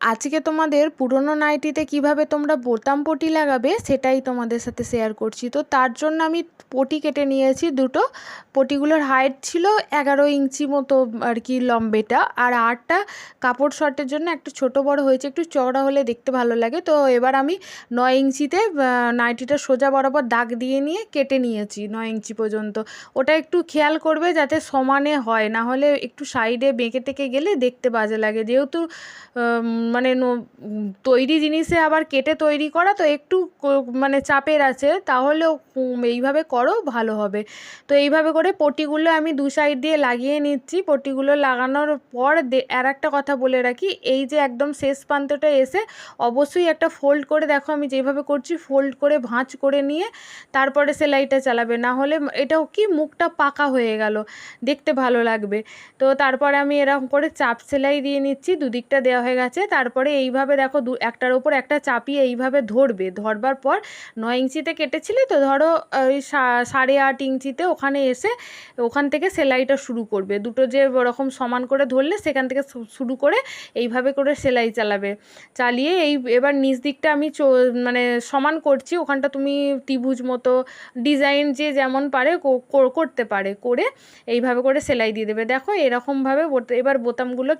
আজকে তোমাদের পুরোনো নাইটিতে কীভাবে তোমরা বোতাম পটি লাগাবে সেটাই তোমাদের সাথে শেয়ার করছি। তো তার জন্য আমি পটি কেটে নিয়েছি দুটো। পটিগুলোর হাইট ছিল এগারো ইঞ্চি মতো আর কি লম্বেটা। আর আটটা কাপড় শর্টের জন্য একটু ছোট বড় হয়েছে, একটু চওড়া হলে দেখতে ভালো লাগে। তো এবার আমি নয় ইঞ্চিতে নাইটিটা সোজা বরাবর দাগ দিয়ে নিয়ে কেটে নিয়েছি নয় ইঞ্চি পর্যন্ত। ওটা একটু খেয়াল করবে যাতে সমানে হয়, না হলে একটু সাইডে বেঁকে টেকে গেলে দেখতে বাজে লাগে। যেহেতু মানে তৈরি জিনিসে আবার কেটে তৈরি করা তো একটু মানে চাপের আছে তাহলেও এইভাবে করো, ভালো হবে। তো এইভাবে করে পটিগুলো আমি দু সাইড দিয়ে লাগিয়ে নিচ্ছি। পটিগুলো লাগানোর পর আর একটা কথা বলে রাখি, এই যে একদম শেষ প্রান্তটা এসে অবশ্যই একটা ফোল্ড করে দেখো, আমি যেভাবে করছি ফোল্ড করে ভাঁজ করে নিয়ে তারপরে সেলাইটা চালাবে। না হলে এটাও কি মুখটা পাকা হয়ে গেল, দেখতে ভালো লাগবে। তো তারপরে আমি এরকম করে চাপ সেলাই দিয়ে নিচ্ছি, দুদিকটা দেওয়া হয়ে গেছে তারপরে এইভাবে দেখো দু, একটার ওপর একটা চাপিয়ে এইভাবে ধরবে। ধরবার পর নয় ইঞ্চিতে কেটেছিলে তো ধরো, ওই সাড়ে আট ইঞ্চিতে ওখানে এসে ওখান থেকে সেলাইটা শুরু করবে। দুটো যে ওরকম সমান করে ধরলে সেখান থেকে শুরু করে এইভাবে করে সেলাই চালাবে। চালিয়ে এই এবার নিচ দিকটা আমি চো মানে সমান করছি, ওখানটা তুমি ত্রিভুজ মতো ডিজাইন যে যেমন পারে করতে পারে, করে এইভাবে করে সেলাই দিয়ে দেবে। দেখো এরকমভাবে এবার বোতামগুলো